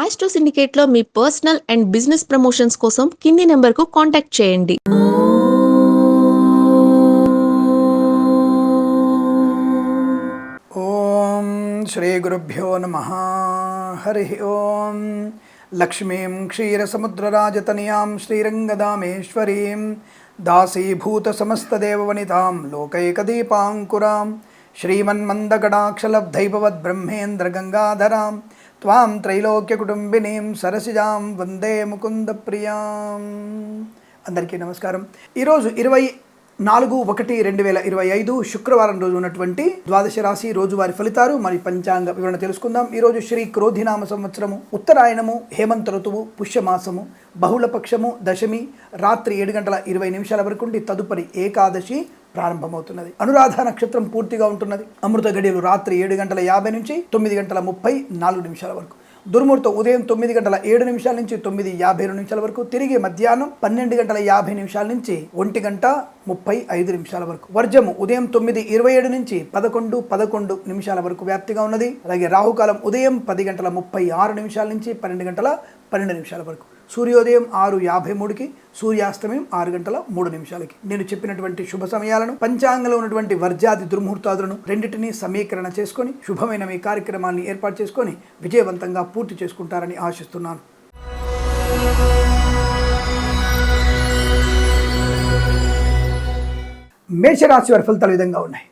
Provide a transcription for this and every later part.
Astro సిండికేట్లో మీ personal and business promotions కోసం కింది నెంబర్కు కాంటాక్ట్ చేయండి. ఓం శ్రీ గురుభ్యో నమ. హరి ఓం. లక్ష్మీం క్షీరసముద్రరాజతనయాం శ్రీరంగదామేశ్వరీం దాసీభూతసమస్తదేవవనితాం లోకైకదీపాంకురాం శ్రీమన్మందగడాక్షలబ్ధైభవద్బ్రహ్మేంద్రగంగాధరాం త్వాం త్రైలోక్యకుటుంబినీం సరసిజాం వందే ముకుంద ప్రియాం అందరికీ నమస్కారం. ఈరోజు ఇరవై నాలుగు ఒకటి రెండు వేల ఇరవై ఐదు శుక్రవారం రోజు ఉన్నటువంటి ద్వాదశ రాశి రోజువారి ఫలితాలు మరి పంచాంగ వివరణ తెలుసుకుందాం. ఈరోజు శ్రీ క్రోధినామ సంవత్సరము ఉత్తరాయణము హేమంత ఋతువు పుష్యమాసము బహుళపక్షము దశమి రాత్రి ఏడు గంటల ఇరవై నిమిషాల వరకు ఉండి తదుపరి ఏకాదశి ప్రారంభమవుతున్నది. అనురాధ నక్షత్రం పూర్తిగా ఉంటున్నది. అమృత గడియలు రాత్రి ఏడు గంటల యాభై నుంచి తొమ్మిది గంటల ముప్పై నాలుగు నిమిషాల వరకు. దుర్ముహూర్తం ఉదయం తొమ్మిది గంటల ఏడు నిమిషాల నుంచి తొమ్మిది యాభై రెండు నిమిషాల వరకు. తిరిగి మధ్యాహ్నం పన్నెండు గంటల యాభై నిమిషాల నుంచి ఒంటి గంట ముప్పై ఐదు నిమిషాల వరకు. వర్జము ఉదయం తొమ్మిది ఇరవై ఏడు నుంచి పదకొండు పదకొండు నిమిషాల వరకు వ్యాప్తిగా ఉన్నది. అలాగే రాహుకాలం ఉదయం పది గంటల ముప్పై ఆరు నిమిషాల నుంచి పన్నెండు గంటల పన్నెండు నిమిషాల వరకు. సూర్యోదయం ఆరు యాభై మూడుకి సూర్యాస్తమయం ఆరు గంటల మూడు నిమిషాలకి. నేను చెప్పినటువంటి శుభ సమయాలను పంచాంగంలో ఉన్నటువంటి వర్జాది దుర్ముహూర్తాదులను రెండింటినీ సమీకరణ చేసుకొని శుభమైన మీ కార్యక్రమాన్ని ఏర్పాటు చేసుకొని విజయవంతంగా పూర్తి చేసుకుంటారని ఆశిస్తున్నాను. మేషరాశి వారి ఫలితాలు విధంగా ఉన్నాయి.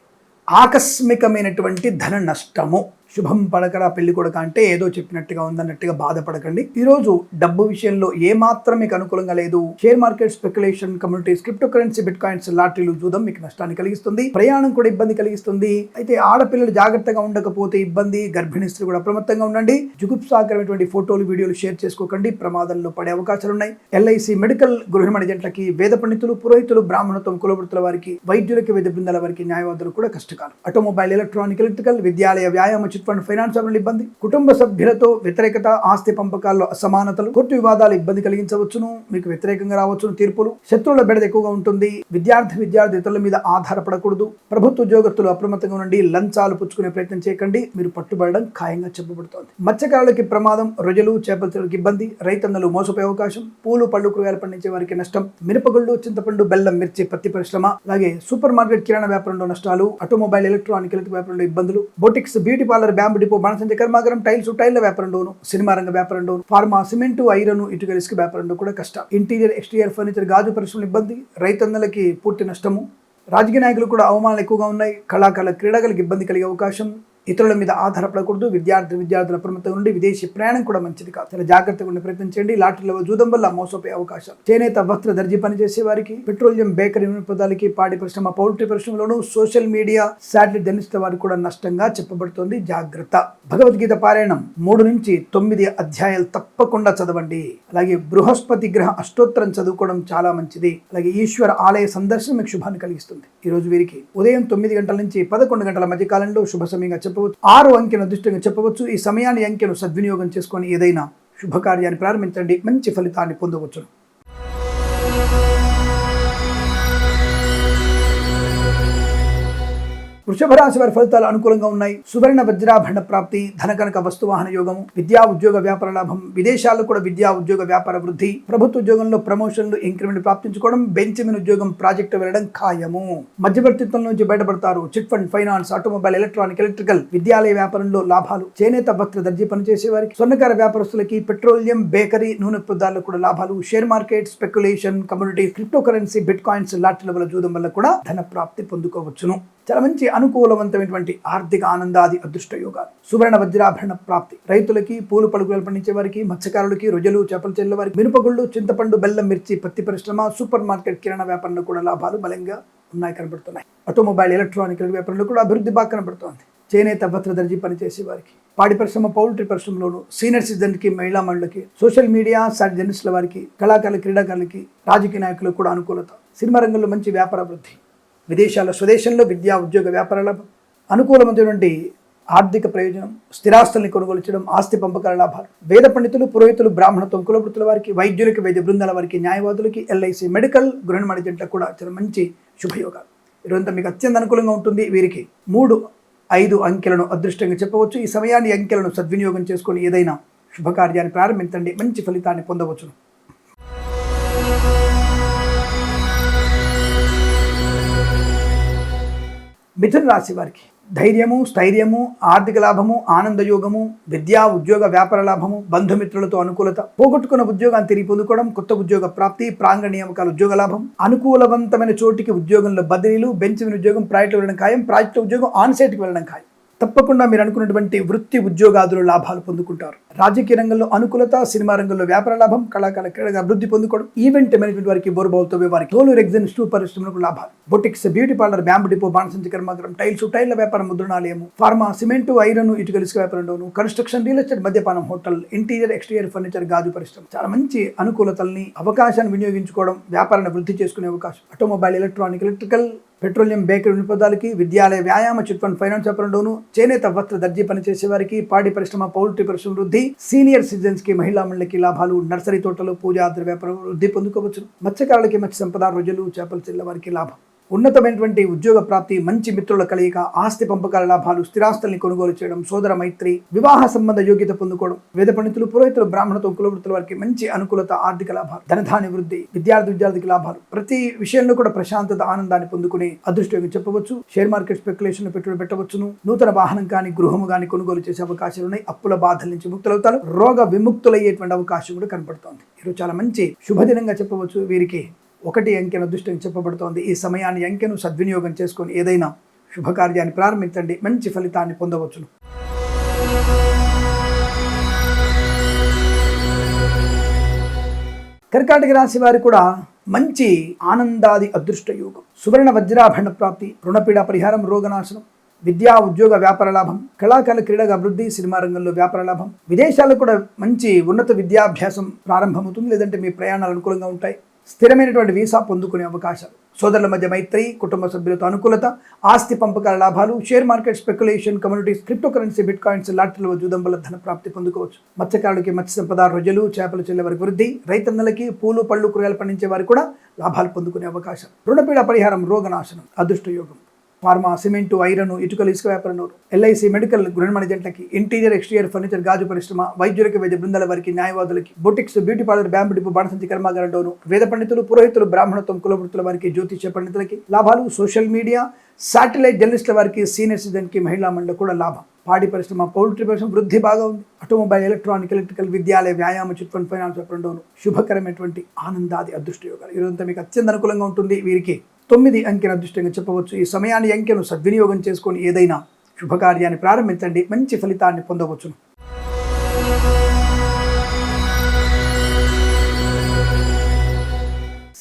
ఆకస్మికమైనటువంటి ధన నష్టము. శుభం పడకరా పెళ్ళి కొడక అంటే ఏదో చెప్పినట్టుగా ఉందన్నట్టుగా బాధపడకండి. ఈరోజు డబ్బు విషయంలో ఏ మాత్రం మీకు అనుకూలంగా లేదు. Share market speculation communities cryptocurrency bitcoins లాటరీలు చూద్దాం మీకు నష్టాన్ని కలిగిస్తుంది. ప్రయాణం కూడా ఇబ్బంది కలిగిస్తుంది. అయితే ఆడపిల్లలు జాగ్రత్తగా ఉండకపోతే ఇబ్బంది గర్భిణీ స్త్రీ కూడా అప్రమత్తంగా ఉండండి. జుగుప్సాకరమైనటువంటి ఫోటోలు వీడియోలు షేర్ చేసుకోకండి. ప్రమాదంలో పడే అవకాశాలు ఉన్నాయి. ఎల్ఐసి మెడికల్ గృహమణి జంటలకి వేద పండితులు పురోహితులు బ్రాహ్మణత్వం కులవృత్తుల వారికి వైద్యులకి వేద బృందాల వారికి న్యాయవాదులు కూడా కష్టకాలం. ఆటోమొబైల్ ఎలక్ట్రానిక్ ఎలక్ట్రికల్ విద్యాలయ వ్యాయామ చిత్ర ఫండ్ ఫైనాన్స్ ఇబ్బంది. కుటుంబ సభ్యులతో వ్యతిరేకత ఆస్తి పంపకాల్లో అసమానతలు కోర్టు వివాదాలు ఇబ్బంది కలిగించవచ్చును మీకు వ్యతిరేకంగా రావచ్చును తీర్పులు. శత్రువుల బెడద ఎక్కువగా ఉంటుంది. విద్యార్థి విద్యార్థి ఇతరుల మీద ఆధారపడకూడదు. ప్రభుత్వ ఉద్యోగస్తులు అప్రమత్తంగా ఉండి లంచాలు పుచ్చుకునే ప్రయత్నం చేయకండి మీరు పట్టుబడడం ఖాయంగా చెప్పబడుతోంది. మత్స్యకారులకి ప్రమాదం రొయ్యలు చేపలకి ఇబ్బంది రైతన్నలు మోసపోయే అవకాశం పూలు పళ్ళు కూరగాయలు పండించే వారికి నష్టం మిరపగుళ్ళు చింతపండు బెల్లం మిర్చి పత్తి పరిశ్రమ అలాగే సూపర్ మార్కెట్ కిరాణా వ్యాపారంలో నష్టాలు ఆటోమొబైల్ ఎలక్ట్రానిక్ వ్యాపారంలో ఇబ్బందులు boutiques beauty parlour bamboo depot బాణసంచ కర్మాగారం టైల్స్ టైల్ల వ్యాపారంలోను సినిమా రంగ వ్యాపారంలోను ఫార్మా సిమెంట్ ఐరన్ ఇటుక రిస్క్ వ్యాపారంలో కూడా కష్టం. ఇంటీరియర్ ఎక్స్టీరియర్ ఫర్నిచర్ గాజు పరిశ్రమలు ఇబ్బంది రైతన్నలకి పూర్తి నష్టము. రాజకీయ నాయకులు కూడా అవమానాలు ఎక్కువగా ఉన్నాయి. కళాకారుల క్రీడలకు ఇబ్బంది కలిగే అవకాశం. ఇతరుల మీద ఆధారపడకూడదు. విద్యార్థి విద్యార్థుల అప్రమత్తంగా ఉండి విదేశీ ప్రయాణం కూడా మంచిది కాదు. చాలా జాగ్రత్తగా ఉండి ప్రయత్నం చేయండి. లాటరీలో జూదం వల్ల మోసపోయే అవకాశం. చేనేత వస్త్ర దర్జీ పనిచేసే వారికి పెట్రోలియం బేకరీ పదాలకి పాడి పరిశ్రమ పౌల్ట్రీ పరిశ్రమలోనూ సోషల్ మీడియా శాటిలైట్ జర్నలిస్ట్ వారికి కూడా నష్టంగా చెప్పబడుతోంది. జాగ్రత్త. భగవద్గీత పారాయణం మూడు నుంచి తొమ్మిది అధ్యాయాలు తప్పకుండా చదవండి. అలాగే బృహస్పతి గ్రహ అష్టోత్తరం చదువుకోవడం చాలా మంచిది. అలాగే ఈశ్వర ఆలయ సందర్శనం మీకు శుభాన్ని కలిగిస్తుంది. ఈ రోజు వీరికి ఉదయం తొమ్మిది గంటల నుంచి పదకొండు గంటల మధ్య కాలంలో శుభ సమయంగా చెప్పవచ్చు ఆరు అంకెను అదృష్టంగా చెప్పవచ్చు. ఈ సమయాన్ని అంకెను సద్వినియోగం చేసుకొని ఏదైనా శుభకార్యాన్ని ప్రారంభించండి. మంచి ఫలితాన్ని పొందవచ్చు వృషభ రాశి వారి ఫలితాలు అనుకూలంగా ఉన్నాయి. సువర్ణ వజ్రాభరణ ప్రాప్తి ధనకనక వస్తువాహన యోగము విద్యా ఉద్యోగ వ్యాపార లాభం విదేశాల్లో కూడా విద్యా ఉద్యోగ వ్యాపార వృద్ధి ప్రభుత్వ ఉద్యోగంలో ప్రమోషన్లు ఇంక్రిమెంట్ ప్రాప్తించుకోవడం బెంచమిన్ ఉద్యోగం ప్రాజెక్టు వెళ్ళడం ఖాయము. మధ్యవర్తిత్వం నుంచి బయటపడతారు. Chit fund finance automobile electronic electrical విద్యాలయ వ్యాపారంలో లాభాలు. చేనేత వస్త్ర దర్జీ పనిచేసే వారికి స్వర్ణకార వ్యాపారస్తులకి పెట్రోలియం బేకరీ నూనె పదార్థాలకు కూడా లాభాలు. Share market speculation community cryptocurrency bitcoins లాటరీల వల్ల జూదం వల్ల కూడా ధన ప్రాప్తి పొందుకోవచ్చును. చాలా మంచి అనుకూలవంతమైనటువంటి ఆర్థిక ఆనందాది అదృష్ట యోగాలు. సువర్ణ వజ్రాభరణ ప్రాప్తి. రైతులకి పూలు పలుకులు పండించే వారికి మత్స్యకారులకి రొయ్యలు చేపల చెల్లె వారికి మినపగుళ్ళు చింతపండు బెల్లం మిర్చి పత్తి పరిశ్రమ సూపర్ మార్కెట్ కిరాణా వ్యాపారంలో కూడా లాభాలు బలంగా ఉన్నాయి కనబడుతున్నాయి. ఆటోమొబైల్ ఎలక్ట్రానిక్ వ్యాపారంలో కూడా అభివృద్ధి బాగా కనబడుతోంది. చేనేత భద్ర దర్జీ పనిచేసే వారికి పాడి పరిశ్రమ పౌల్ట్రీ పరిశ్రమలోను సీనియర్ సిటిజన్కి మహిళా మండలికి సోషల్ మీడియా సార్ జర్నలిస్టుల వారికి కళాకారుల క్రీడాకారులకి రాజకీయ నాయకులకు కూడా అనుకూలత. సినిమా రంగంలో మంచి వ్యాపార వృద్ధి విదేశాల్లో స్వదేశంలో విద్యా ఉద్యోగ వ్యాపారాల అనుకూలమైనటువంటి ఆర్థిక ప్రయోజనం స్థిరాస్తుల్ని కొనుగోలు చేయడం ఆస్తి పంపకాల లాభాలు. వేద పండితులు పురోహితులు బ్రాహ్మణత్వం కులవృత్తుల వారికి వైద్యులకి వైద్య బృందాల వారికి న్యాయవాదులకి ఎల్ఐసి మెడికల్ గృహ జంటలకు కూడా చాలా మంచి శుభయోగాలు. ఈరోజంతా మీకు అత్యంత అనుకూలంగా ఉంటుంది. వీరికి మూడు ఐదు అంకెలను అదృష్టంగా చెప్పవచ్చు. ఈ సమయాన్ని అంకెలను సద్వినియోగం చేసుకొని ఏదైనా శుభకార్యాన్ని ప్రారంభించండి. మంచి ఫలితాన్ని పొందవచ్చును. మిథున రాశి వారికి ధైర్యము స్థైర్యము ఆర్థిక లాభము ఆనందయోగము విద్యా ఉద్యోగ వ్యాపార లాభము బంధుమిత్రులతో అనుకూలత పోగొట్టుకున్న ఉద్యోగాన్ని తిరిగి పొందుకోవడం కొత్త ఉద్యోగ ప్రాప్తి ప్రాంగణ నియామకాల ఉద్యోగ లాభం అనుకూలవంతమైన చోటికి ఉద్యోగంలో బదిలీలు బెంచ్ మీద ఉద్యోగం ప్రాజెక్టు వెళ్ళడం ఖాయం ప్రాజెక్టు ఉద్యోగం ఆన్సైట్కి వెళ్ళడం ఖాయం. తప్పకుండా మీరు అనుకున్నటువంటి వృత్తి ఉద్యోగాదులు లాభాలు పొందుకుంటారు. రాజకీయ రంగంలో అనుకూలత సినిమా రంగంలో వ్యాపార లాభం కళాకారుల క్రీడగా అభివృద్ధి పొందుకోవడం ఈవెంట్ మేనేజ్మెంట్ వారికి బోర్బావులతో వారికి తోలు రెగ్జిన్ స్టూ పరిశ్రమలకు లాభాలు. Boutiques beauty parlour bamboo depot బాణసంచి కర్మాగారం టైల్స్ టైల్ల వ్యాపారం ముద్రణాలయం ఫార్మా సిమెంట్ ఐరన్ ఇటుకల ఇసుక వ్యాపారంలోను కన్స్ట్రక్షన్ రియల్ ఎస్టేట్ మద్యపానం హోటల్ ఇంటీరియర్ ఎక్స్టీరియర్ ఫర్నిచర్ గాజు పరిశ్రమ. చాలా మంచి అనుకూలతల్ని అవకాశాన్ని వినియోగించుకోవడం వ్యాపారాన్ని వృద్ధి చేసుకునే అవకాశం. Automobile electronic electrical petroleum bakery వినిపదాలకి విద్యాలయ వ్యాయామ చిట్ ఫండ్ ఫైనాన్స్ వ్యాపారంలోను చేనేత వస్త్ర దర్జీ పనిచేసే వారికి పాడి పరిశ్రమ పౌల్ట్రీ పరిశ్రమ వృద్ధి సీనియర్ సిటిజన్స్కి మహిళా మండలికి లాభాలు నర్సరీ తోటలు పూజా వ్యాపారం వృద్ధి పొందుకోవచ్చు. మత్స్యకారులకి మత్స్య సంపద రొయ్యలు చేపలు చెల్ల వారికి లాభం. ఉన్నతమైనటువంటి ఉద్యోగ ప్రాప్తి మంచి మిత్రుల కలయిక ఆస్తి పంపకాల లాభాలు స్థిరాస్తుల్ని కొనుగోలు చేయడం సోదర మైత్రి వివాహ సంబంధ యోగ్యత పొందుకోవడం వేద పండితులు పురోహితులు బ్రాహ్మణతో కులవృత్తుల వారికి మంచి అనుకూలత ఆర్థిక లాభాలు ధనధాన్య వృద్ధి విద్యార్థి విద్యార్థికి లాభాలు. ప్రతి విషయంలో కూడా ప్రశాంతత ఆనందాన్ని పొందుకునే అదృష్టంగా చెప్పవచ్చు షేర్ మార్కెట్ స్పెక్యులేషన్ పెట్టుబడి పెట్టవచ్చును. నూతన వాహనం కానీ గృహము కానీ కొనుగోలు చేసే అవకాశాలు ఉన్నాయి. అప్పుల బాధల నుంచి ముక్తులవుతారు. రోగ విముక్తులయ్యేటువంటి అవకాశం కూడా కనపడుతోంది. ఈరోజు చాలా మంచి శుభదినంగా చెప్పవచ్చు వీరికి. ఒకటి అంకెను అదృష్టం చెప్పబడుతోంది. ఈ సమయాన్ని అంకెను సద్వినియోగం చేసుకొని ఏదైనా శుభకార్యాన్ని ప్రారంభించండి. మంచి ఫలితాన్ని పొందవచ్చును. కర్కాటక రాశి వారి కూడా మంచి ఆనందాది అదృష్ట యోగం. సువర్ణ వజ్రాభరణ ప్రాప్తి రుణపీడ పరిహారం రోగనాశనం విద్యా ఉద్యోగ వ్యాపార లాభం కళాకాల క్రీడగా అభివృద్ధి సినిమా రంగంలో వ్యాపార లాభం. విదేశాల్లో కూడా మంచి ఉన్నత విద్యాభ్యాసం ప్రారంభమవుతుంది. లేదంటే మీ ప్రయాణాలు అనుకూలంగా ఉంటాయి. స్థిరమైనటువంటి వీసా పొందుకునే అవకాశాలు. సోదరుల మధ్య మైత్రి కుటుంబ సభ్యులతో అనుకూలత ఆస్తి పంపకాల లాభాలు share market speculation communities cryptocurrency bitcoins లాటరీల జూదం వల్ల ధన ప్రాప్తి పొందుకోవచ్చు. మత్స్యకారులకి మత్స్య సంపద రొయ్యలు చేపలు చెల్లె వారికి వృద్ధి రైతన్నలకి పూలు పళ్ళు కూరగాయలు పండించే వారికి కూడా లాభాలు పొందుకునే అవకాశం. రుణపీడ పరిహారం రోగనాశనం అదృష్ట యోగం ఫార్మా సిమెంటు ఐరన్ ఇటుకలు ఇసుక వ్యాపారంలో ఎల్ఐసి మెడికల్ గృహ జంటలకి ఇంటీరియర్ ఎక్స్టీరియర్ ఫర్నిచర్ గాజు పరిశ్రమ వైద్యులకి వైద్య బృందాల వారికి న్యాయవాదులకి boutiques beauty parlour bamboo depot బాణసంచి కర్మాగారంలోను వేద పండితులు పురోహితులు బ్రాహ్మణత్వం కులవృత్తుల వారికి జ్యోతిష పండితులకి లాభాలు సోషల్ మీడియా శాటిలైట్ జర్నలిస్టుల వారికి సీనియర్ సిటిజన్కి మహిళా మండలి కూడా లాభం. పాడి పరిశ్రమ పౌల్ట్రీ పరిశ్రమ వృద్ధి బాగా ఉంది. ఆటోమొబైల్ ఎలక్ట్రానిక్ ఎలక్ట్రికల్ విద్యాలయ వ్యాయామ చిట్ ఫండ్ ఫైనాన్స్ రెండోను శుభకరమైనటువంటి ఆనందాది అదృష్ట యోగాలు ఈరోజంతా మీకు అత్యంత అనుకూలంగా ఉంటుంది. వీరికి తొమ్మిది అంకెను అదృష్టంగా చెప్పవచ్చు. ఈ సమయాన్ని అంకెను సద్వినియోగం చేసుకొని ఏదైనా శుభకార్యాన్ని ప్రారంభించండి. మంచి ఫలితాన్ని పొందవచ్చును.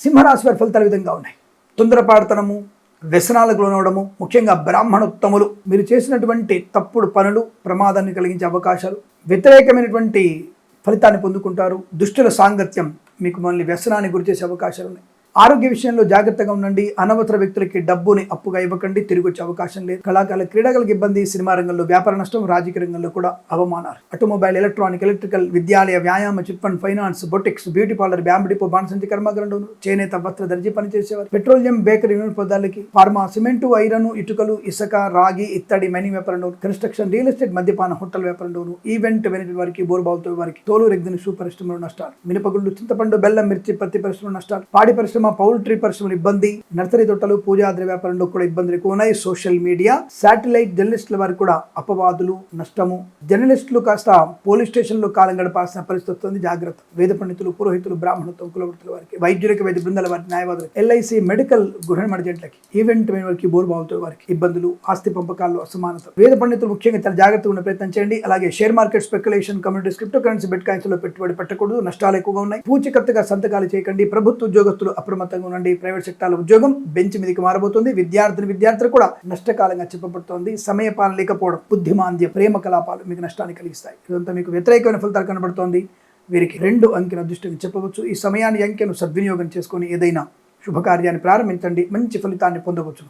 సింహరాశి వారి ఫలితాలు విధంగా ఉన్నాయి. తొందరపాడుతనము వ్యసనాలకు లోనవడము ముఖ్యంగా బ్రాహ్మణోత్తములు. మీరు చేసినటువంటి తప్పుడు పనులు ప్రమాదాన్ని కలిగించే అవకాశాలు వ్యతిరేకమైనటువంటి ఫలితాన్ని పొందుకుంటారు. దుష్టుల సాంగత్యం మీకు మళ్ళీ వ్యసనాన్ని గురిచేసే అవకాశాలు ఉన్నాయి. ఆరోగ్య విషయంలో జాగ్రత్తగా ఉండండి. అనవసర వ్యక్తులకి డబ్బుని అప్పుగా ఇవ్వకండి. తిరిగి వచ్చే అవకాశం లేదు. కళాకారుల క్రీడలకు ఇబ్బంది సినిమా రంగంలో వ్యాపార నష్టం రాజకీయ రంగంలో కూడా అవమానాలు. ఆటోమొబైల్ ఎలక్ట్రానిక్ ఎలక్ట్రికల్ విద్యాలయ వ్యాయామ chit fund finance boutiques beauty parlour bamboo depot బాణసంచి కర్మాగారంలో చేనేత వస్త్ర దర్జీ పనిచేసేవారు. పెట్రోలియం బేకరీ పదార్థాలకి ఫార్మా సిమెంటు ఐరన్ ఇటుకలు ఇసుక రాగి ఇత్తడి మైనింగ్ వ్యాపారంలో కన్స్ట్రక్షన్ రియల్ ఎస్టేట్ మద్యపాన హోటల్ వ్యాపారంలోను ఈవెంట్ మేనేజ్మెంట్ వారికి బోర్బావుతో వారికి తోలు రెగ్జిన్ షూ పరిశ్రమలో నష్టాలు. మినపగుళ్ళు చింతపండు బెల్లం మిర్చి పత్తి పరిశ్రమ నష్టాలు. పాడి పరిశ్రమ పౌల్ట్రీ పరిశ్రమ ఇబ్బంది నర్సరీ తోటలు పూజాద్రి వ్యాపారంలో కూడా ఇబ్బందులు ఎక్కువ ఉన్నాయి. సోషల్ మీడియా శాటిలైట్ జర్నలిస్టుల వారికి కూడా అపవాదులు నష్టము. జర్నలిస్టులు కాస్త పోలీస్ స్టేషన్లో కాలం గడపాల్సిన పరిస్థితి వస్తుంది. జాగ్రత్త. వేద పండితులు పురోహితులు బ్రాహ్మణత్వం కులవృత్తుల వారికి వైద్యులకి వైద్య బృందాల వారికి న్యాయవాదులు ఎల్ఐసి మెడికల్ గృహ మడిజెంట్లకి ఈవెంట్ వారికి బోర్బావుతో వారికి ఇబ్బందులు ఆస్తి పంపకాల్లో అసమానత. వేద పండితులు ముఖ్యంగా చాలా జాగ్రత్తగా ఉన్న ప్రయత్నం చేయండి. అలాగే share market speculation communities cryptocurrency bet కాయిన్స్లో పెట్టుబడి పెట్టకూడదు నష్టాలు ఎక్కువగా ఉన్నాయి. పూచికత్తుగా సంతకాలు చేయకండి. ప్రభుత్వ ఉద్యోగస్తులు అప్రమత్తంగా ఉండండి. ప్రైవేట్ సెక్టార్ల ఉద్యోగం బెంచ్ మీదకి మారబోతుంది. విద్యార్థిని విద్యార్థులు కూడా నష్టకాలంగా చెప్పబడుతోంది. సమయపాలన లేకపోవడం బుద్ధిమాంద్య ప్రేమ కలాపాలు మీకు నష్టాన్ని కలిగిస్తాయి. ఇదంతా మీకు వ్యతిరేకమైన ఫలితాలు కనబడుతోంది. వీరికి రెండు అంకెను అదృష్టంగా చెప్పవచ్చు. ఈ సమయాన్ని అంకెను సద్వినియోగం చేసుకొని ఏదైనా శుభకార్యాన్ని ప్రారంభించండి. మంచి ఫలితాన్ని పొందవచ్చు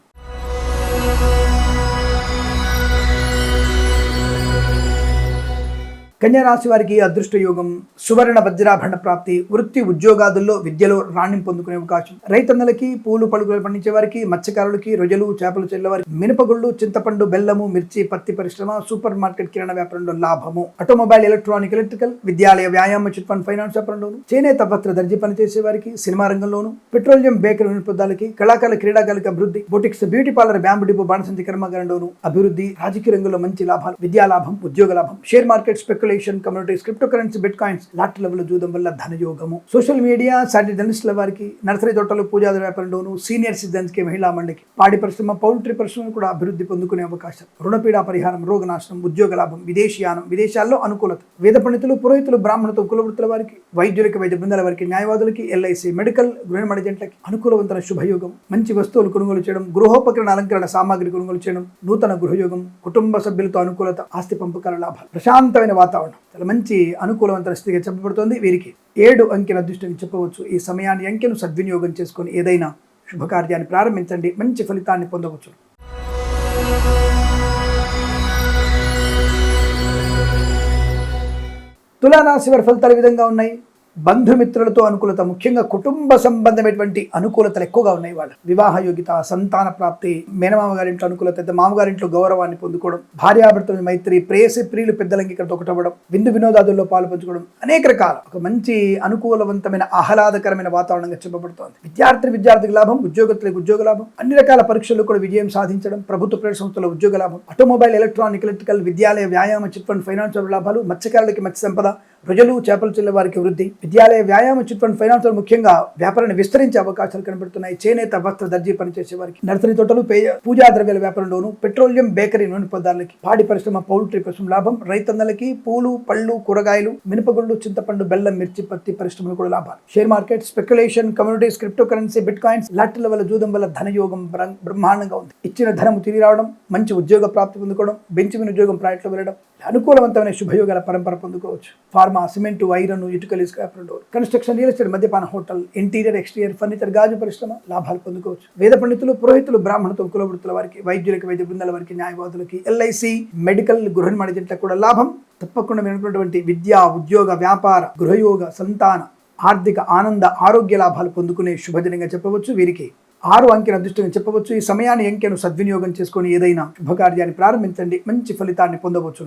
కన్యారాశి వారికి అదృష్ట యోగం సువర్ణ వజ్రాభరణ ప్రాప్తి వృత్తి ఉద్యోగాదుల్లో విద్యలో రాణిం పొందుకునే అవకాశం. రైతన్నలకి పూలు పలుకులు పండించే వారికి మత్స్యకారులకి రొయ్యలు చేపలు చెల్లె వారికి మినపగుళ్ళు చింతపండు బెల్లము మిర్చి పత్తి పరిశ్రమ సూపర్ మార్కెట్ కిరాణా వ్యాపారంలో లాభము. ఆటోమొబైల్ ఎలక్ట్రానిక్ ఎలక్ట్రికల్ విద్యాలయ వ్యాయామ చిట్ ఫండ్ ఫైనాన్స్ వ్యాపారంలోను చేనేత పత్ర దర్జీ పనిచేసే వారికి సినిమా రంగంలోను పెట్రోలియం బేకరీ వినియోగదారులకి కళాకారుల క్రీడాకారులకు అభివృద్ధి boutiques beauty parlour bamboo depot బాణసంతి కర్మాగారంలోను అభివృద్ధి రాజకీయ రంగంలో మంచి లాభాలు విద్యా లాభం ఉద్యోగ లాభం share market speculation communities cryptocurrency bitcoins lot లెవెల్ చూడడం వల్ల ధనయోగము సోషల్ మీడియా సాటి జర్నలిస్టుల వారికి నర్సరీ తోటలు పూజాది వ్యాపారంలోను సీనియర్ సిటిజన్స్కి మహిళా మండలికి పాడి పరిశ్రమ పౌల్ట్రీ పరిశ్రమ కూడా అభివృద్ధి పొందుకునే అవకాశం రుణపీడ పరిహారం రోగనాశనం ఉద్యోగ లాభం విదేశీయానం విదేశాల్లో అనుకూలత వేద పండితులు పురోహితులు బ్రాహ్మణులతో కులవృత్తుల వారికి వైద్యులకి వైద్య బృందాల వారికి న్యాయవాదులకి ఎల్ఐసి మెడికల్ గృహ మడిజెంట్లకి అనుకూలవంతమైన శుభయోగం మంచి వస్తువులు కొనుగోలు చేయడం గృహోపకరణ అలంకరణ సామాగ్రి కొనుగోలు చేయడం నూతన గృహయోగం కుటుంబ సభ్యులతో అనుకూలత ఆస్తి పంపకాల లాభాలు. ప్రశాంతమైన వాతావరణం. చాలా మంచి అనుకూలవంతమైన స్థితిగా చెప్పబడుతోంది. వీరికి ఏడు అంకెల అదృష్టం చెప్పవచ్చు. ఈ సమయాన్ని అంకెను సద్వినియోగం చేసుకొని ఏదైనా శుభకార్యాన్ని ప్రారంభించండి. మంచి ఫలితాన్ని పొందవచ్చు. తులారాశి వారి ఫలితాలు విధంగా ఉన్నాయి? బంధుమిత్రులతో అనుకూలత ముఖ్యంగా కుటుంబ సంబంధమైనటువంటి అనుకూలతలు ఎక్కువగా ఉన్నాయి వాళ్ళ. వివాహ యోగ్యత సంతాన ప్రాప్తి మేనమామ గారింట్లో అనుకూలత అయితే మామగారింట్లో గౌరవాన్ని పొందుకోవడం భార్యాభర్తల మైత్రి ప్రేయసి ప్రియులు పెద్దలంకి ఇక్కడ ఒకటవ్వడం విందు వినోదాదుల్లో పాలు పంచుకోవడం అనేక రకాల. ఒక మంచి అనుకూలవంతమైన ఆహ్లాదకరమైన వాతావరణంగా చెప్పబడుతోంది. విద్యార్థి విద్యార్థికి లాభం ఉద్యోగస్తులకు ఉద్యోగ లాభం అన్ని రకాల పరీక్షల్లో కూడా విజయం సాధించడం ప్రభుత్వ ప్రైవేట్ సంస్థల ఉద్యోగ లాభం ఆటోమొబైల్ ఎలక్ట్రానిక్ ఎలక్ట్రికల్ విద్యాలయ వ్యాయామ చిట్ ఫండ్ ఫైనాన్షియల్ లాభాలు మత్స్యకారులకి మత్స్య సంపద ప్రజలు చేపలు చెల్లె వారికి వృద్ధి. విద్యాలయ వ్యాయామ చిట్ ఫండ్ ఫైనాన్స్ ముఖ్యంగా వ్యాపారాన్ని విస్తరించే అవకాశాలు కనబడుతున్నాయి. చేనేత వస్త్ర దర్జీ పనిచేసే వారికి. నర్సరీ తోటలు పూజా ద్రవ్యాల వ్యాపారంలోను పెట్రోలియం బేకరీ నూనె పదార్థాలకి పాడి పరిశ్రమ పౌల్ట్రీ పరిశ్రమ లాభం. రైతన్నలకి పూలు పళ్ళు కూరగాయలు మినపగుళ్ళు చింతపండు బెల్లం మిర్చి పత్తి పరిశ్రమలు కూడా లాభాలు. Share market speculation communities cryptocurrency bitcoins లాటరీల వల్ల జూదం వల్ల ధనయోగం బ్రహ్మాండంగా ఉంది. ఇచ్చిన ధనము తిరిగి రావడం మంచి ఉద్యోగ ప్రాప్తి పొందుకోవడం బెంచ్ ఉద్యోగం ప్రాజెక్టులో వెళ్ళడం అనుకూలవంతమైన శుభయోగాల పరంపర పొందుకోవచ్చు. ఫార్మా సిమెంట్ వైరను ఇటుకలు ఇసుక డోర్ కన్స్ట్రక్షన్ రియల్ ఎస్టేట్ మద్యపాన హోటల్ ఇంటీరియర్ ఎక్స్టీరియర్ ఫర్నిచర్ గాజు పరిశ్రమ లాభాలు పొందుకోవచ్చు. వేద పండితులు పురోహితులు బ్రాహ్మణతో కులవృత్తుల వారికి వైద్యులకి వైద్య బృందాల వారికి న్యాయవాదులకి ఎల్ఐసి మెడికల్ గృహ నిర్మాణ కూడా లాభం. తప్పకుండా మీరున్నటువంటి విద్యా ఉద్యోగ వ్యాపార గృహయోగ సంతాన ఆర్థిక ఆనంద ఆరోగ్య లాభాలు పొందుకునే శుభజనంగా చెప్పవచ్చు. వీరికి ఆరు అంకెను అదృష్టంగా చెప్పవచ్చు. ఈ సమయాన్ని అంకెను సద్వినియోగం చేసుకొని ఏదైనా శుభకార్యాన్ని ప్రారంభించండి. మంచి ఫలితాన్ని పొందవచ్చు.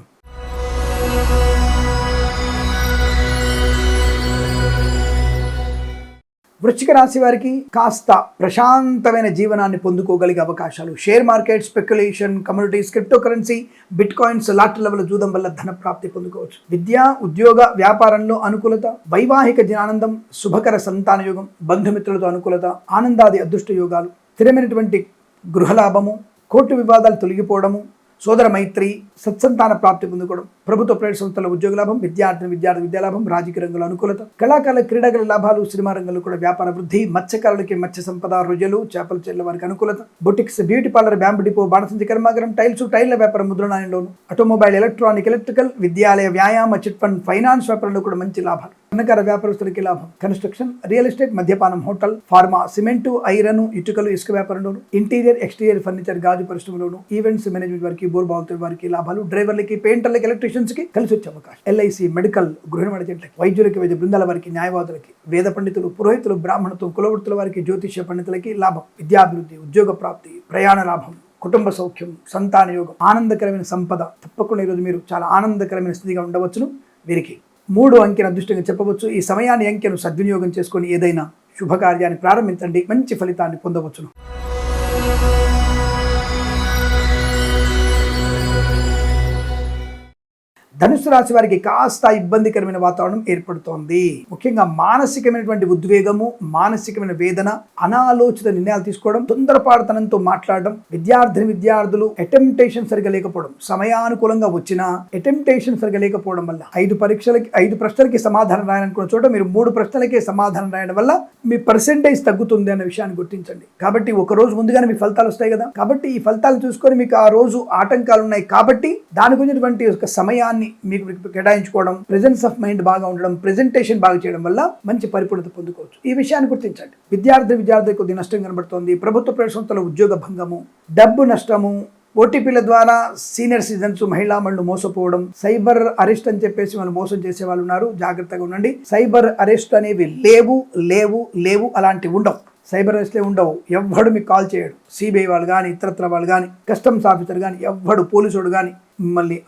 వృశ్చిక రాశి వారికి కాస్త ప్రశాంతమైన జీవనాన్ని పొందుకోగలిగే అవకాశాలు. Share market speculation communities cryptocurrency bitcoins lot లెవెల్ జూదం వల్ల ధన ప్రాప్తి పొందుకోవచ్చు. విద్య ఉద్యోగ వ్యాపారంలో అనుకూలత వైవాహిక జ్ఞానందం శుభకర సంతాన యోగం బంధుమిత్రులతో అనుకూలత ఆనందాది అదృష్ట యోగాలు స్థిరమైనటువంటి గృహలాభము కోర్టు వివాదాలు తొలగిపోవడము సోదర మైత్రి సత్సంతాన ప్రాప్తి పొందుకోవడం ప్రభుత్వ ప్రైవేట్ సంస్థల ఉద్యోగ లాభం విద్యార్థి విద్యార్థి విద్యాలాభం రాజకీయ రంగంలో అనుకూలత. కళాకారుల క్రీడాకారుల లాభాలు సినిమా రంగంలో కూడా వ్యాపార వృద్ధి మత్స్యకారులకి మత్స్య సంపద రొయ్యలు చేపలు చెల్లె వారికి అనుకూలత. Boutiques beauty parlour bamboo depot బాణసంచి కర్మాగారం టైల్స్ టైల్ల వ్యాపారం ముద్రణాయంలోను ఆటోమొబైల్ ఎలక్ట్రానిక్ ఎలక్ట్రికల్ విద్యాలయ వ్యాయామ చిట్ ఫండ్ ఫైనాన్స్ వ్యాపారంలో కూడా మంచి లాభాలు. సన్నకార వ్యాపారస్తులకి లాభం. కన్స్ట్రక్షన్ రియల్ ఎస్టేట్ మద్యపానం హోటల్ ఫార్మా సిమెంటు ఐరన్ ఇటుకలు ఇసుక వ్యాపారంలోను. ఇంటీరియర్ ఎక్స్టీరియర్ ఫర్నిచర్ గాజు పరిశ్రమలోను. ఈవెంట్స్ మేనేజ్మెంట్ వరకు బోర్బావుతో వారికి లాభాలు డ్రైవర్లకి పెయింటర్లకి ఎలక్ట్రీషియన్స్కి కలిసి వచ్చే అవకాశం. ఎల్ఐసి మెడికల్ గృహ మడిచెట్లకి వైద్యులకి వైద్య బృందాల వారికి న్యాయవాదులకి వేద పండితులు పురోహితులు బ్రాహ్మణత్వం కులవృత్తుల వారికి జ్యోతిష్య పండితులకి లాభం. విద్యాభివృద్ధి ఉద్యోగ ప్రాప్తి ప్రయాణ లాభం కుటుంబ సౌఖ్యం సంతాన యోగం ఆనందకరమైన సంపద. తప్పకుండా ఈరోజు మీరు చాలా ఆనందకరమైన స్థితిగా ఉండవచ్చును. వీరికి మూడు అంకెను అదృష్టంగా చెప్పవచ్చు. ఈ సమయాన్ని అంకెను సద్వినియోగం చేసుకొని ఏదైనా శుభకార్యాన్ని ప్రారంభించండి. మంచి ఫలితాన్ని పొందవచ్చును. ధనుసు రాశి వారికి కాస్త ఇబ్బందికరమైన వాతావరణం ఏర్పడుతోంది. ముఖ్యంగా మానసికమైనటువంటి ఉద్వేగము మానసికమైన వేదన అనాలోచిత నిర్ణయాలు తీసుకోవడం తొందరపాటుతనంతో మాట్లాడడం విద్యార్థిని విద్యార్థులు అటెంప్టేషన్ సరిగా లేకపోవడం సమయానుకూలంగా వచ్చిన అటెంప్టేషన్ సరిగా లేకపోవడం వల్ల ఐదు పరీక్షలకి ఐదు ప్రశ్నలకి సమాధానం రాయాలనుకున్న చోట మీరు మూడు ప్రశ్నలకే సమాధానం రాయడం వల్ల మీ పర్సెంటేజ్ తగ్గుతుంది అనే విషయాన్ని గుర్తించండి. కాబట్టి ఒక రోజు ముందుగానే మీ ఫలితాలు వస్తాయి కదా. కాబట్టి ఈ ఫలితాలు చూసుకొని మీకు ఆ రోజు ఆటంకాలు ఉన్నాయి కాబట్టి దాని గురించినటువంటి ఒక సమయాన్ని మీకు కేటాయించుకోవడం ప్రెజెన్స్ ఆఫ్ మైండ్ బాగా ఉండడం ప్రెజెంటేషన్ బాగా చేయడం వల్ల మంచి పరిపూర్ణత పొందుకోవచ్చు. ఈ విషయాన్ని గుర్తించండి. విద్యార్థి విద్యార్థి కొద్ది నష్టం కనబడుతోంది. ప్రభుత్వ ప్రైవేట్ ఉద్యోగ భంగము డబ్బు నష్టము ఓటీపీల ద్వారా సీనియర్ సిటిజన్స్ మహిళా మళ్ళు మోసపోవడం సైబర్ అరెస్ట్ అని చెప్పేసి వాళ్ళు మోసం చేసే వాళ్ళు ఉన్నారు. జాగ్రత్తగా ఉండండి. సైబర్ అరెస్ట్ అనేవి లేవు లేవు లేవు అలాంటివి ఉండవు. సైబర్ అరెస్ట్లే ఉండవు. ఎవ్వడు మీకు కాల్ చేయడు. సిబిఐ వాళ్ళు కానీ ఇతరత్ర వాళ్ళు కానీ కస్టమ్స్ ఆఫీసర్ కానీ ఎవ్వడు పోలీసుడు కానీ మిమ్మల్ని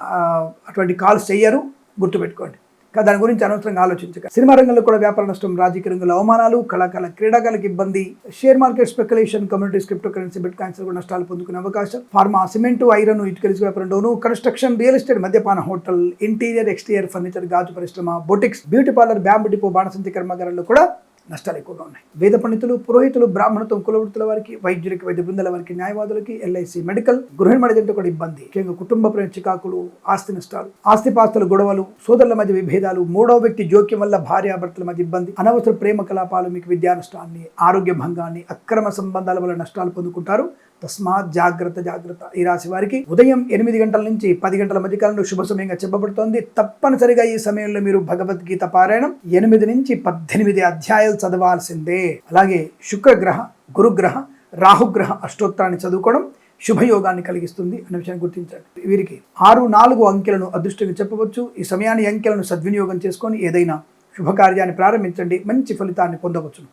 అటువంటి కాల్స్ చేయరు గుర్తుపెట్టుకోండి. దాని గురించి అనవసరంగా ఆలోచించక. సినిమా రంగంలో కూడా వ్యాపార నష్టం రాజకీయ రంగంలో అవమానాలు కళాకాల క్రీడాకారులకు ఇబ్బంది share market speculation communities cryptocurrency bitcoins కూడా నష్టాలు పొందుకునే అవకాశం ఫార్మా సిమెంట్ ఐరన్ ఇటుకలిసి వ్యాపారంలోను కన్స్ట్రక్షన్ రియల్ ఎస్టేట్ మద్యపాన హోటల్ ఇంటీరియర్ ఎక్స్టీరియర్ ఫర్నిచర్ గాజు పరిశ్రమ boutiques beauty parlour bamboo depot బాణసంతి కర్మాగారంలో కూడా నష్టాలు ఎక్కువగా ఉన్నాయి. వేద పండితులు పురోహితులు బ్రాహ్మణత్వం కులవృత్తుల వారికి వైద్యులకి వైద్య బృందాల వారికి న్యాయవాదులకి ఎల్ఐసి మెడికల్ గృహిణి జంట కూడా ఇబ్బంది. ముఖ్యంగా కుటుంబ ప్రేమ చికాకులు ఆస్తి నష్టాలు ఆస్తిపాస్తుల గొడవలు సోదరుల మధ్య విభేదాలు మూడవ వ్యక్తి జోక్యం వల్ల భార్యాభర్తల మధ్య ఇబ్బంది అనవసర ప్రేమ కలాపాలు మీకు విద్యా నష్టాన్ని ఆరోగ్య భంగాన్ని అక్రమ సంబంధాల వల్ల నష్టాలు పొందుకుంటారు. తస్మాత్ జాగ్రత్త జాగ్రత్త. ఈ రాశి వారికి ఉదయం ఎనిమిది గంటల నుంచి పది గంటల మధ్య కాలంలో శుభ సమయంగా చెప్పబడుతోంది. తప్పనిసరిగా ఈ సమయంలో మీరు భగవద్గీత పారాయణం ఎనిమిది నుంచి పద్దెనిమిది అధ్యాయాలు చదవాల్సిందే. అలాగే శుక్రగ్రహ గురుగ్రహ రాహుగ్రహ అష్టోత్తరాన్ని చదువుకోవడం శుభయోగాన్ని కలిగిస్తుంది అనే విషయాన్ని గుర్తించండి. వీరికి ఆరు నాలుగు అంకెలను అదృష్టంగా చెప్పవచ్చు. ఈ సమయాన్ని అంకెలను సద్వినియోగం చేసుకొని ఏదైనా శుభకార్యాన్ని ప్రారంభించండి. మంచి ఫలితాన్ని పొందవచ్చును.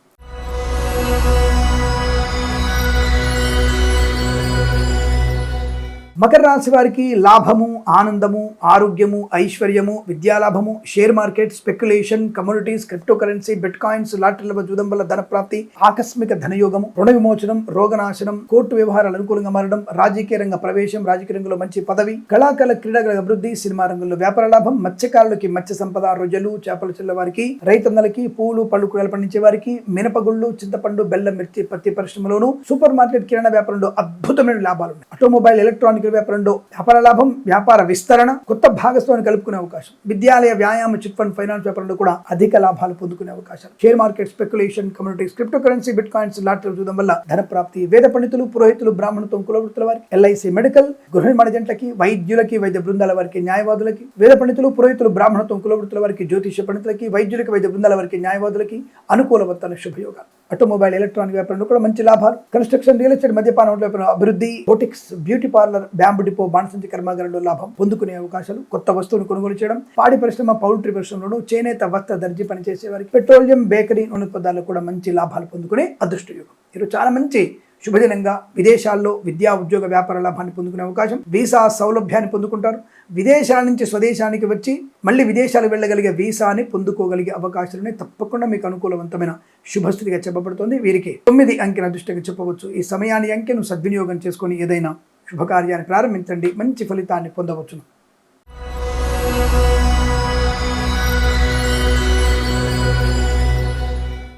మకర రాశి వారికి లాభము ఆనందము ఆరోగ్యము ఐశ్వర్యము విద్యాలాభము share market speculation communities cryptocurrency bitcoins లాటరీల జూదం వల్ల ధన ప్రాప్తి ఆకస్మిక ధనయోగము రుణ విమోచనం రోగనాశనం కోర్టు వ్యవహారాలు అనుకూలంగా మారడం రాజకీయ రంగ ప్రవేశం రాజకీయ రంగంలో మంచి పదవి కళాకాల క్రీడల అభివృద్ధి సినిమా రంగంలో వ్యాపార లాభం మత్స్యకారులకి మత్స్య సంపద రొయ్యలు చేపల చెల్ల వారికి రైతన్నలకి పూలు పళ్ళు కూరలు పండించే వారికి మినపగుళ్ళు చింతపండు బెల్లం మిర్చి పత్తి పరిశ్రమలోను సూపర్ మార్కెట్ కిరాణా వ్యాపారంలో అద్భుతమైన లాభాలు ఆటోమొబైల్ ఎలక్ట్రానిక్ వ్యాపారంలో వ్యాపార లాభం వ్యాపార విస్తరణ కొత్త భాగస్వామిని కలుపుకునే అవకాశం విద్యాలయ వ్యాయామ చిట్ ఫండ్ ఫైనాన్స్ వ్యాపారంలో కూడా అధిక లాభాలు పొందుకునే అవకాశం share market speculation communities cryptocurrency bitcoins lottery చూడడం వల్ల ధన ప్రాప్తి వేద పండితులు పురోహితులు బ్రాహ్మణత్వం కులవృత్తుల వారికి ఎల్ఐసి మెడికల్ గృహ నిర్మాణ జంటలకి వైద్యులకి వైద్య బృందాల వారికి న్యాయవాదులకి వేద పండితులు పురోహితులు బ్రాహ్మణత్వం కులవృత్తుల వారికి జ్యోతిష పండితులకి వైద్యులకి వైద్య బృందాల వారికి న్యాయవాదులకి అనుకూల వర్తన శుభయోగాలు. ఆటోమొబైల్ ఎలక్ట్రానిక్ వ్యాపారంలో కూడా మంచి లాభాలు. కన్స్ట్రక్షన్ రియల్ ఎస్టేట్ మద్యపాన వ్యాపారం అభివృద్ధి. Boutiques beauty parlour bamboo depot బాణసంచి కర్మాగారంలో లాభం పొందుకునే అవకాశాలు కొత్త వస్తువును కొనుగోలు చేయడం పాడి పరిశ్రమ పౌల్ట్రీ పరిశ్రమలోను చేనేత వస్త్ర దర్జీ పనిచేసే వారికి పెట్రోలియం బేకరీ నూనె పదార్థాలు కూడా మంచి లాభాలు పొందుకునే అదృష్టయోగం. ఈరోజు చాలా మంచి శుభదినంగా విదేశాల్లో విద్యా ఉద్యోగ వ్యాపార లాభాన్ని పొందుకునే అవకాశం వీసా సౌలభ్యాన్ని పొందుకుంటారు. విదేశాల నుంచి స్వదేశానికి వచ్చి మళ్ళీ విదేశాలు వెళ్ళగలిగే వీసాని పొందుకోగలిగే అవకాశాలని తప్పకుండా మీకు అనుకూలవంతమైన శుభస్థితిగా చెప్పబడుతుంది. వీరికి తొమ్మిది అంకెల దృష్టిగా చెప్పవచ్చు. ఈ సమయాన్ని అంకెను సద్వినియోగం చేసుకొని ఏదైనా శుభకార్యాన్ని ప్రారంభించండి. మంచి ఫలితాన్ని పొందవచ్చును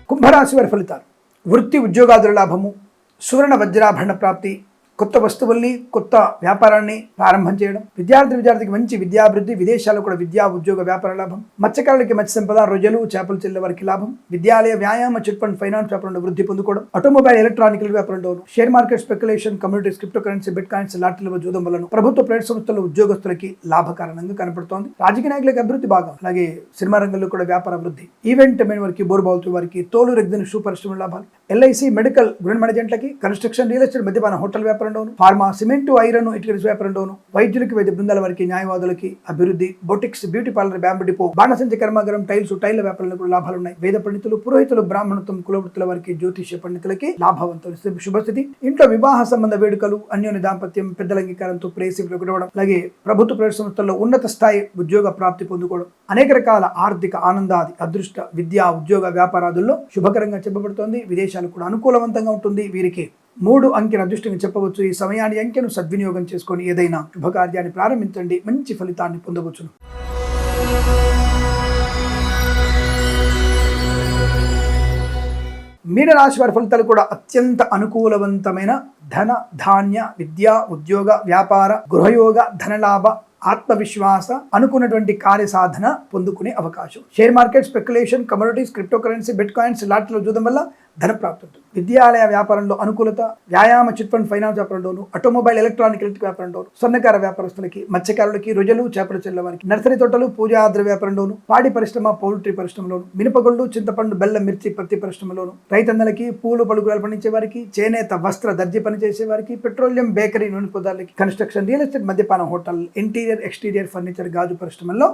కుంభరాశి వారి ఫలితాలు. వృత్తి ఉద్యోగాదుల లాభము సువర్ణ వజ్రాభరణ ప్రాప్తి కొత్త వస్తువుల్ని కొత్త వ్యాపారాన్ని ప్రారంభం చేయడం విద్యార్థి విద్యార్థికి మంచి విద్యాభివృద్ధి విదేశాల్లో కూడా విద్యా ఉద్యోగ వ్యాపార లాభం మత్స్యకారులకి మత్స్య సంపద రొయ్యలు చేపలు చెల్లె వారికి లాభం విద్యాలయ వ్యాయామ చిట్ ఫండ్ ఫైనాన్స్ వ్యాపారంలో వృద్ధి పొందుకోవడం ఆటోమొబైల్ ఎలక్ట్రానిక్ వ్యాపారంలో share market speculation communities cryptocurrency bitcoins లాటరీల జూదం వలన ప్రభుత్వ ప్రైవేట్ సంస్థల ఉద్యోగస్తులకి లాభకారణంగా కనపడుతోంది. రాజకీయ నాయకులకు అభివృద్ధి భాగం అలాగే సినిమా రంగంలో కూడా వ్యాపార అభివృద్ధి ఈవెంట్ మెయిన్ వారికి బోర్బావుతు వారికి తోలు రెగ్దిన షూ పరిశ్రమ లాభాలు ఎల్ఐసి మెడికల్ గృహ జంటలకి కన్స్ట్రక్షన్ రియల్ ఎస్టేట్ మద్యపాన హోటల్ వ్యాపారంలోను ఫార్మా సిమెంట్ ఐరన్ ఇటుక వ్యాపారంలోను వైద్యులకి వైద్య బృందాల వారికి న్యాయవాదులకి అభివృద్ధి boutiques beauty parlour bamboo depot బాణసంచి కర్మాగారం టైల్స్ టైల్ వ్యాపారంలో కూడా లాభాలు ఉన్నాయి. వేద పండితులు పురోహితులు బ్రాహ్మణత్వం కులవృత్తుల వారికి జ్యోతిష్య పండితులకి లాభవంతం శుభస్థితి ఇంట్లో వివాహ సంబంధ వేడుకలు అన్యోన్య దాంపత్యం పెద్దల అంగీకారంతో ప్రేసిపులు కురవడం అలాగే ప్రభుత్వ ప్రైవేట్ సంస్థల్లో ఉన్నత స్థాయి ఉద్యోగ ప్రాప్తి పొందుకోవడం అనేక రకాల ఆర్థిక ఆనందాది అదృష్ట విద్యా ఉద్యోగ వ్యాపారాదుల్లో శుభకరంగా చెప్పబడుతోంది. విదేశాలు కూడా అనుకూలవంతంగా ఉంటుంది. వీరికి మూడు అంకెను అదృష్టంగా చెప్పవచ్చు. ఈ సమయాన్ని అంకెను సద్వినియోగం చేసుకొని ఏదైనా శుభకార్యాన్ని ప్రారంభించండి. మంచి ఫలితాన్ని పొందవచ్చును. మీనరాశి వారి ఫలితాలు కూడా అత్యంత అనుకూలవంతమైన ధన ధాన్య విద్య ఉద్యోగ వ్యాపార గృహయోగ ధనలాభ ఆత్మవిశ్వాస అనుకున్నటువంటి కార్య సాధన పొందుకునే అవకాశం. Share market speculation communities cryptocurrency bitcoins లాట్లో చూడడం వల్ల ధనప్రాప్తి ఉంటుంది విద్యాలయ వ్యాపారంలో అనుకూలత వ్యాయామ చిట్ ఫండ్ ఫైనాన్స్ వ్యాపారంలోను ఆటోమొబైల్ ఎలక్ట్రానిక్ ఎలక్ట్రిక్ వ్యాపారంలోను స్వర్ణకార వ్యాపారస్తులకి మత్స్యకారులకి రొయ్యలు చేపల చెల్ల వారికి నర్సరీ తోటలు పూజాద్ర వ్యాపారంలోను పాడి పరిశ్రమ పౌల్ట్రీ పరిశ్రమలోను మినపగుళ్ళు చింతపండు బెల్లం మిర్చి పత్తి పరిశ్రమలోను రైతన్నలకి పూలు పలుకురాలు పండించే వారికి చేనేత వస్త్ర దర్జీ పనిచేసే వారికి పెట్రోలియం బేకరీ నూనె పదార్థాలకి కన్స్ట్రక్షన్ రియల్ ఎస్టేట్ మద్యపాన హోటల్ ఇంటీరియర్ ఎక్స్టీరియర్ ఫర్నిచర్ గాజు పరిశ్రమల్లో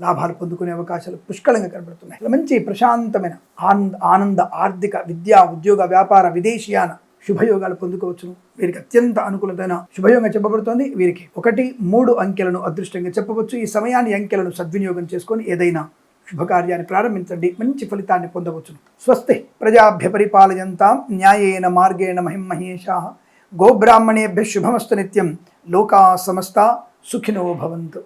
లాభాలు పొందుకునే అవకాశాలు పుష్కలంగా కనబడుతున్నాయి. మంచి ప్రశాంతమైన ఆనంద ఆనంద ఆర్థిక విద్యా ఉద్యోగ వ్యాపార విదేశీయాన శుభయోగాలు పొందుకోవచ్చును. వీరికి అత్యంత అనుకూలమైన శుభయోగంగా చెప్పబడుతోంది. వీరికి ఒకటి మూడు అంకెలను అదృష్టంగా చెప్పవచ్చు. ఈ సమయాన్ని అంకెలను సద్వినియోగం చేసుకొని ఏదైనా శుభకార్యాన్ని ప్రారంభించండి. మంచి ఫలితాన్ని పొందవచ్చును. స్వస్తి ప్రజాభ్య పరిపాలయంతాం న్యాయేన మార్గేణ మహిమహేషా. గోబ్రాహ్మణేభ్య శుభమస్తు నిత్యం. లోకా సమస్త సుఖినో భవంతు.